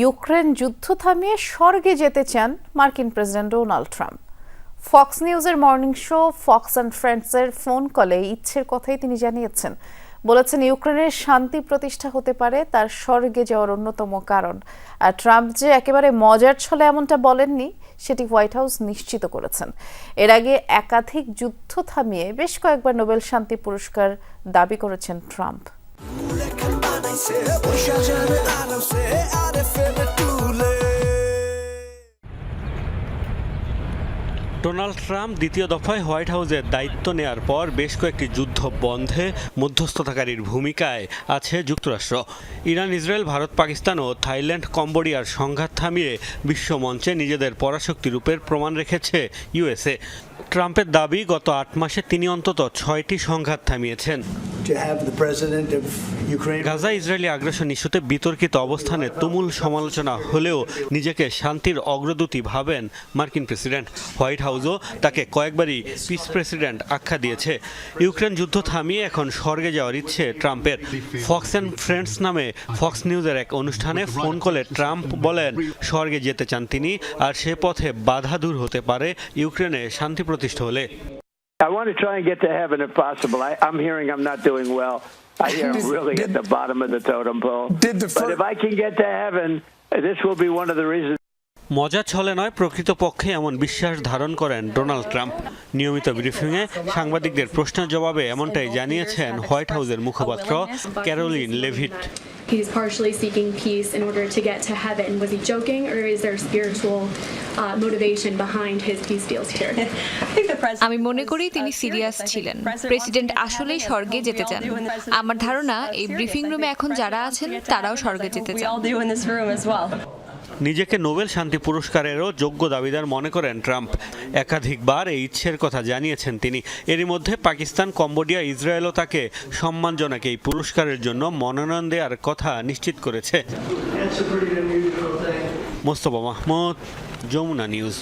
Ukraine যুদ্ধ থামিয়ে স্বর্গে যেতে চান মার্কিন প্রেসিডেন্ট ডোনাল্ড ট্রাম্প। ফক্স নিউজের মর্নিং শো, ফক্স অ্যান্ড ফ্রেন্ডসের ফোন কলে ইচ্ছের কথাই তিনি জানিয়েছেন। বলেছেন, ইউক্রেনের শান্তি প্রতিষ্ঠা হতে পারে তার স্বর্গে যাওয়ার অন্যতম কারণ। আর ট্রাম্প যে একেবারে মজার ছলে এমনটা বলেননি, সেটি হোয়াইট হাউস নিশ্চিত করেছেন। এর আগে একাধিক যুদ্ধ থামিয়ে বেশ কয়েকবার নোবেল শান্তি পুরস্কার দাবি করেছেন ট্রাম্প। ডোনাল্ড ট্রাম্প দ্বিতীয় দফায় হোয়াইট হাউসের দায়িত্ব নেয়ার পর বেশ কয়েকটি যুদ্ধ বন্ধে মধ্যস্থতাকারীর ভূমিকায় আছে যুক্তরাষ্ট্র। ইরান, ইসরায়েল, ভারত, পাকিস্তান ও থাইল্যান্ড কম্বোডিয়ার সংঘাত থামিয়ে বিশ্বমঞ্চে নিজেদের পরাশক্তি রূপের প্রমাণ রেখেছে ইউএসএ। ট্রাম্পের দাবি, গত আট মাসে তিনি অন্তত ছয়টি সংঘাত থামিয়েছেন। গাজা ইসরায়েলি আগ্রাসন ইস্যুতে বিতর্কিত অবস্থানে তুমুল সমালোচনা হলেও নিজেকে শান্তির অগ্রদূতী ভাবেন মার্কিন প্রেসিডেন্ট। হোয়াইট হাউসও তাকে কয়েকবারই পিস প্রেসিডেন্ট আখ্যা দিয়েছে। ইউক্রেন যুদ্ধ থামিয়ে এখন স্বর্গে যাওয়ার ইচ্ছে ট্রাম্পের। ফক্স অ্যান্ড ফ্রেন্ডস নামে ফক্স নিউজের এক অনুষ্ঠানে ফোন কলে ট্রাম্প বলেন, স্বর্গে যেতে চান তিনি, আর সে পথে বাধা দূর হতে পারে ইউক্রেনে শান্তি প্রতিষ্ঠা হলে। I want to try and get to heaven if possible. I, I'm hearing I'm not doing well. I hear I'm really Did- at the bottom of the totem pole. Did the but if I can get to heaven, this will be one of the reasons. মজা ছলে নয় প্রকৃতপক্ষে এমন বিশ্বাস ধারণ করেন Donald Trump নিয়মিত ব্রিফিংয়ে সাংবাদিকদের প্রশ্নের জবাবে এমনটাই জানিয়েছেন হোয়াইট হাউসের মুখপাত্র Caroline Leavitt He's partially seeking peace in order to get to heaven. Was he joking, or is there spiritual uh, motivation behind his peace deals here? আমি মনে করি তিনি সিরিয়াস ছিলেন। প্রেসিডেন্ট আসলেই স্বর্গে যেতে চান। আমার ধারণা এই ব্রিফিং রুমে এখন যারা আছেন তারাও স্বর্গে যেতে চান। নিজেকে নোবেল শান্তি পুরস্কারেরও যোগ্য দাবিদার মনে করেন ট্রাম্প। একাধিকবার এই ইচ্ছের কথা জানিয়েছেন তিনি। এরই মধ্যে পাকিস্তান কম্বোডিয়া ইসরায়েলও তাকে সম্মানজনক এই পুরস্কারের জন্য মনোনয়ন দেওয়ার কথা নিশ্চিত করেছে। মোস্তফা মাহমুদ যমুনা নিউজ।